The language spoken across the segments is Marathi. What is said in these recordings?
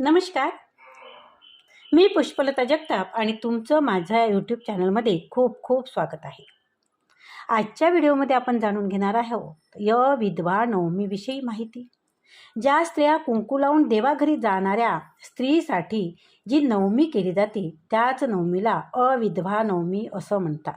नमस्कार. मी पुष्पलता जगताप आणि तुमचं माझ्या यूट्यूब चॅनलमध्ये खूप खूप स्वागत आहे. आजच्या व्हिडिओमध्ये आपण जाणून घेणार आहोत य विधवा नवमीविषयी माहिती. ज्या स्त्रिया कुंकू लावून देवाघरी जाणाऱ्या स्त्रीसाठी जी नवमी केली जाते त्याच नवमीला अविधवा नवमी असं म्हणतात.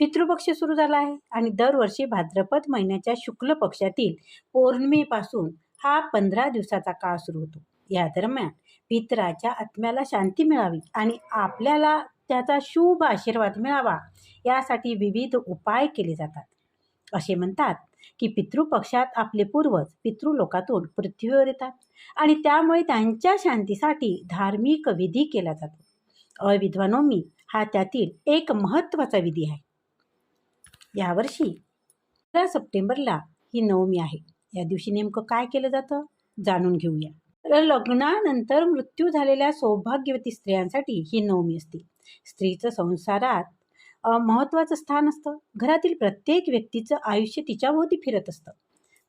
पितृपक्ष सुरू झाला आहे आणि दरवर्षी भाद्रपद महिन्याच्या शुक्ल पक्षातील पौर्णिमेपासून हा पंधरा दिवसाचा काळ सुरू होतो. या दरम्यान पितराच्या आत्म्याला शांती मिळावी आणि आपल्याला त्याचा शुभ आशीर्वाद मिळावा यासाठी विविध उपाय केले जातात. असे म्हणतात की पितृपक्षात आपले पूर्वज पितृलोकातून पृथ्वीवर येतात आणि त्यामुळे त्यांच्या शांतीसाठी धार्मिक विधी केला जातो. अविद्वानोमी हा त्यातील एक महत्त्वाचा विधी आहे. यावर्षी तेरा सप्टेंबरला ही नवमी आहे. या दिवशी नेमकं काय केलं जातं? जाणून घेऊया. तर लग्नानंतर मृत्यू झालेल्या सौभाग्यवती स्त्रियांसाठी ही नवमी असते. स्त्रीचं संसारात अ, महत्त्वाचं स्थान असतं. घरातील प्रत्येक व्यक्तीचं आयुष्य तिच्याभोवती फिरत असतं.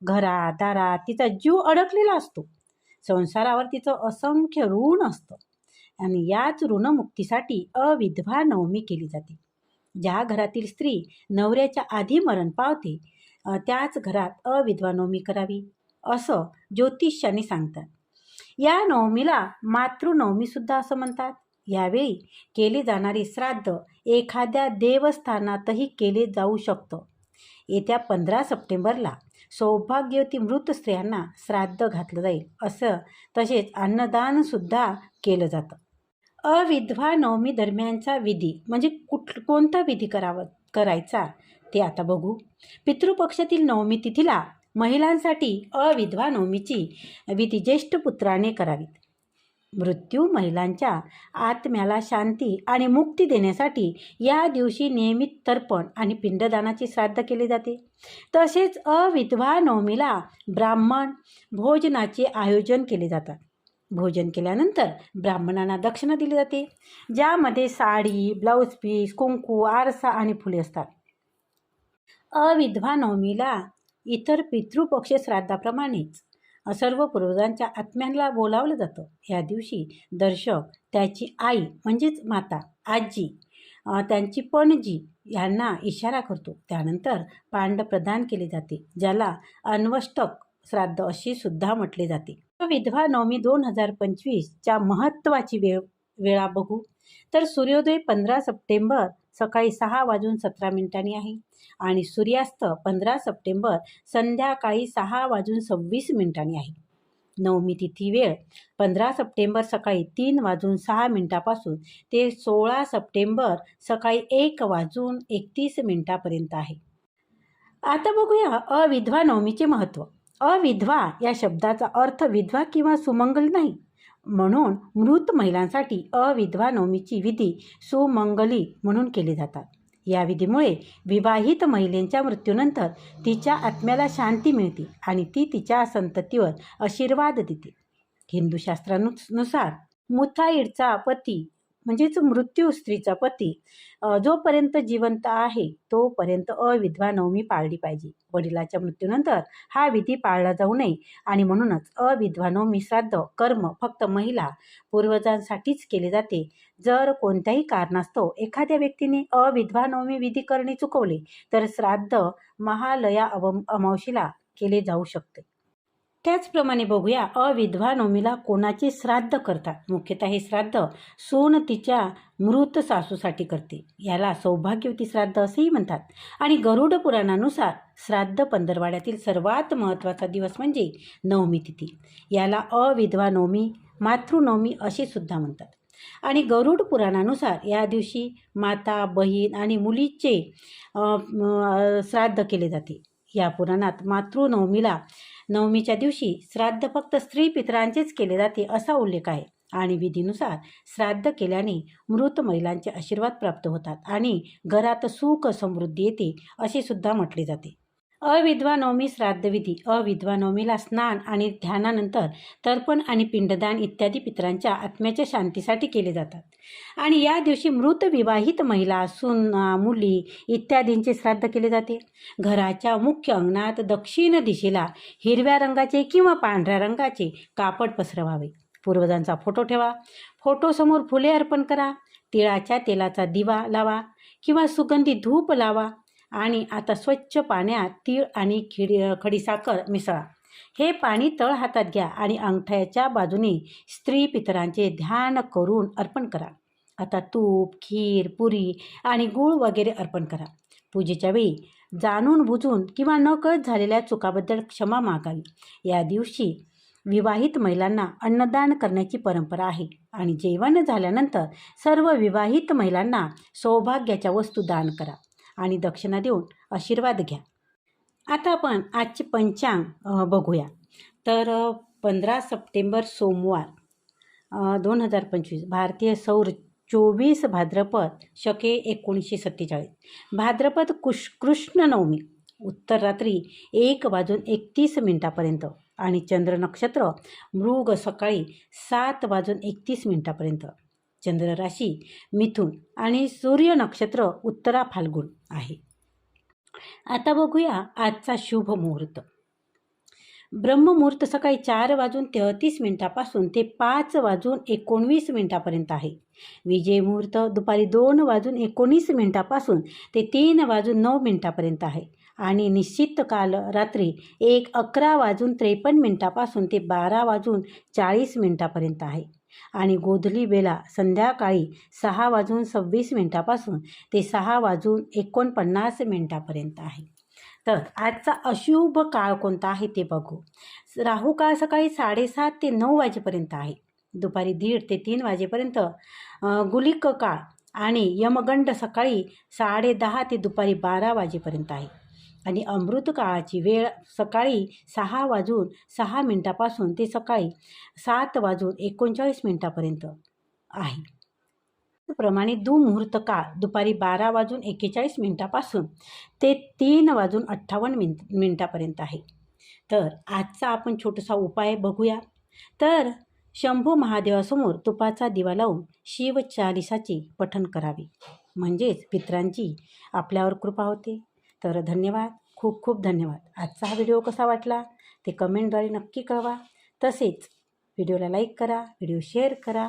घरात दारात तिचा जीव अडकलेला असतो. संसारावर तिचं असंख्य ऋण असतं. आणि याच ऋणमुक्तीसाठी अविधवा नवमी केली जाते. ज्या घरातील स्त्री नवऱ्याच्या आधी मरण पावते त्याच घरात अविधवा नवमी करावी असं ज्योतिष्याने सांगतात. या नवमीला मातृनवमीसुद्धा असं म्हणतात. यावेळी केले जाणारे श्राद्ध एखाद्या देवस्थानातही केले जाऊ शकतं. येत्या पंधरा सप्टेंबरला सौभाग्यवती मृत स्त्रियांना श्राद्ध घातलं जाईल असं तसेच अन्नदानसुद्धा केलं जातं. अविधवा नवमी दरम्यानचा विधी म्हणजे कुठ कोणता विधी करावा करायचा ते आता बघू. पितृपक्षातील नवमी तिथीला महिलांसाठी अविधवा नवमीची विधी ज्येष्ठ पुत्राने करावीत. मृत्यू महिलांच्या आत्म्याला शांती आणि मुक्ती देण्यासाठी या दिवशी नियमित तर्पण आणि पिंडदानाचे श्राद्ध केले जाते. तसेच अविधवा नवमीला ब्राह्मण भोजनाचे आयोजन केले जातात. भोजन केल्यानंतर ब्राह्मणांना दक्षिणा दिली जाते ज्यामध्ये साडी ब्लाऊज पीस कुंकू आरसा आणि फुले असतात. अविधवा नवमीला इतर पितृपक्ष श्राद्धाप्रमाणेच. सर्व पूर्वजांच्या आत्म्यांना बोलावलं जातं. ह्या दिवशी दर्शक त्याची आई म्हणजेच माता आजी त्यांची पणजी यांना इशारा करतो. त्यानंतर पांड प्रदान केले जाते ज्याला अन्वष्टक श्राद्ध अशी सुद्धा म्हटले जाते. विधवा नवमी दोन हजार पंचवीसच्या महत्त्वाची वेळ वेळा बघू. तर सूर्योदय पंधरा सप्टेंबर सकाळी सहा वाजून सतरा मिनिटांनी आहे. आणि सूर्यास्त पंधरा सप्टेंबर संध्याकाळी सहा वाजून सव्वीस मिनिटांनी आहे. नवमी तिथी वेळ पंधरा सप्टेंबर सकाळी तीन वाजून सहा मिनिटापासून ते सोळा सप्टेंबर सकाळी एक वाजून एकतीस मिनिटापर्यंत आहे. आता बघूया अविधवा नवमीचे महत्त्व अविधवा या शब्दाचा अर्थ विधवा किंवा सुमंगल नाही. म्हणून मृत महिलांसाठी अविधवा नवमीची विधी सुमंगली म्हणून केली जातात. या विधीमुळे विवाहित महिलेच्या मृत्यूनंतर तिच्या आत्म्याला शांती मिळते आणि ती तिच्या संततीवर आशीर्वाद देते. हिंदू शास्त्रानुसार मुथाईडचा पती म्हणजेच मृत्यू स्त्रीचा पती जोपर्यंत जिवंत आहे तोपर्यंत अविधवा नवमी पाळली पाहिजे. वडिलाच्या मृत्यूनंतर हा विधी पाळला जाऊ नये आणि म्हणूनच अविधवा नवमी श्राद्ध कर्म फक्त महिला पूर्वजांसाठीच केले जाते. जर कोणत्याही कारणास्तव एखाद्या व्यक्तीने अविधवा नवमी विधी करणे चुकवले तर श्राद्ध महालया अव अमावशीला केले जाऊ शकते. त्याचप्रमाणे बघूया अविधवा नवमीला कोणाचे श्राद्ध करतात? मुख्यतः हे श्राद्ध सून तिच्या मृत सासूसाठी करते. याला सौभाग्यवती श्राद्ध असेही म्हणतात. आणि गरुड पुराणानुसार श्राद्ध पंधरवाड्यातील सर्वात महत्त्वाचा दिवस म्हणजे नवमी तिथी. याला अविधवा नवमी मातृनवमी असे सुद्धा म्हणतात. आणि गरुड पुराणानुसार या दिवशी माता बहीण आणि मुलीचे श्राद्ध केले जाते. या पुराणात मातृनवमीला नवमीच्या दिवशी श्राद्ध फक्त स्त्री पितरांचेच केले जाते असा उल्लेख आहे. आणि विधीनुसार श्राद्ध केल्याने मृत महिलांचे आशीर्वाद प्राप्त होतात आणि घरात सुख समृद्धी येते असे सुद्धा म्हटले जाते. अविधवा नवमी श्राद्धविधी अविधवा नवमीला स्नान आणि ध्यानानंतर तर्पण आणि पिंडदान इत्यादी पितरांच्या आत्म्याच्या शांतीसाठी केले जातात. आणि या दिवशी मृत विवाहित महिला सुना मुली इत्यादींचे श्राद्ध केले जाते. घराच्या मुख्य अंगणात दक्षिण दिशेला हिरव्या रंगाचे किंवा पांढऱ्या रंगाचे कापड पसरवावे. पूर्वजांचा फोटो ठेवा. फोटोसमोर फुले अर्पण करा. तिळाच्या तेलाचा दिवा लावा किंवा सुगंधी धूप लावा. आणि आता स्वच्छ पाण्यात तीळ आणि खिडी खडीसाखर मिसळा. हे पाणी तळ हातात घ्या आणि अंगठ्याच्या बाजूने स्त्री पितरांचे ध्यान करून अर्पण करा. आता तूप खीर पुरी आणि गूळ वगैरे अर्पण करा. पूजेच्या वेळी जाणून बुजून किंवा न कळत झालेल्या चुकाबद्दल क्षमा मागावी. या दिवशी विवाहित महिलांना अन्नदान करण्याची परंपरा आहे आणि जेवण झाल्यानंतर सर्व विवाहित महिलांना सौभाग्याच्या वस्तू दान करा. आणि दक्षिणा देऊन आशीर्वाद घ्या. आता आपण आजचे पंचांग बघूया. तर पंधरा सप्टेंबर सोमवार दोन हजार पंचवीस भारतीय सौर चोवीस भाद्रपद शके एकोणीसशे सत्तेचाळीस. भाद्रपद कुश कृष्ण नवमी उत्तर रात्री एक वाजून एकतीस मिनिटापर्यंत आणि चंद्र नक्षत्र मृग सकाळी सात वाजून एकतीस मिनिटापर्यंत. चंद्र राशी मिथुन आणि सूर्य नक्षत्र उत्तरा फाल्गुन आहे. आता बघूया आजचा शुभ मुहूर्त. ब्रह्ममुहूर्त सकाळी चार वाजून तेहतीस मिनिटापासून ते पाच वाजून एकोणवीस मिनिटापर्यंत आहे. विजय मुहूर्त दुपारी दोन वाजून एकोणीस मिनिटापासून ते तीन वाजून नऊ मिनिटापर्यंत आहे. आणि निश्चित काल रात्री एक अकरा वाजून त्रेपन्न मिनिटापासून ते बारा वाजून चाळीस मिनिटापर्यंत आहे. आणि गोधली बेला संध्याकाळी सहा वाजून सव्वीस मिनिटापासून ते सहा वाजून एकोणपन्नास मिनिटापर्यंत आहे. तर आजचा अशुभ काळ कोणता आहे ते बघू. राहू काळ सकाळी साडेसात ते नऊ वाजेपर्यंत आहे. दुपारी दीड ते तीन वाजेपर्यंत गुलिक काळ आणि यमगंड सकाळी साडेदहा ते दुपारी बारा वाजेपर्यंत आहे. आणि अमृत काळाची वेळ सकाळी सहा वाजून सहा मिनटापासून ते सकाळी सात वाजून एकोणचाळीस मिनटापर्यंत आहे. त्याप्रमाणे दुमुहूर्त काळ दुपारी बारा वाजून एकेचाळीस मिनटापासून ते तीन वाजून अठ्ठावन्न मिन मिनटापर्यंत आहे. तर आजचा आपण छोटासा उपाय बघूया. तर शंभू महादेवासमोर तुपाचा दिवा लावून शिव चालिसाचे पठण करावे. म्हणजेच पित्रांची आपल्यावर कृपा होते. तर धन्यवाद. खूप खूप धन्यवाद. आजचा हा व्हिडिओ कसा वाटला ते कमेंटद्वारे नक्की कळवा. तसेच व्हिडिओला लाईक करा व्हिडिओ शेअर करा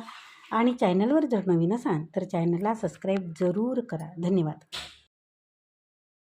आणि चॅनलवर जर नवीन असाल तर चॅनलला सबस्क्राईब जरूर करा. धन्यवाद.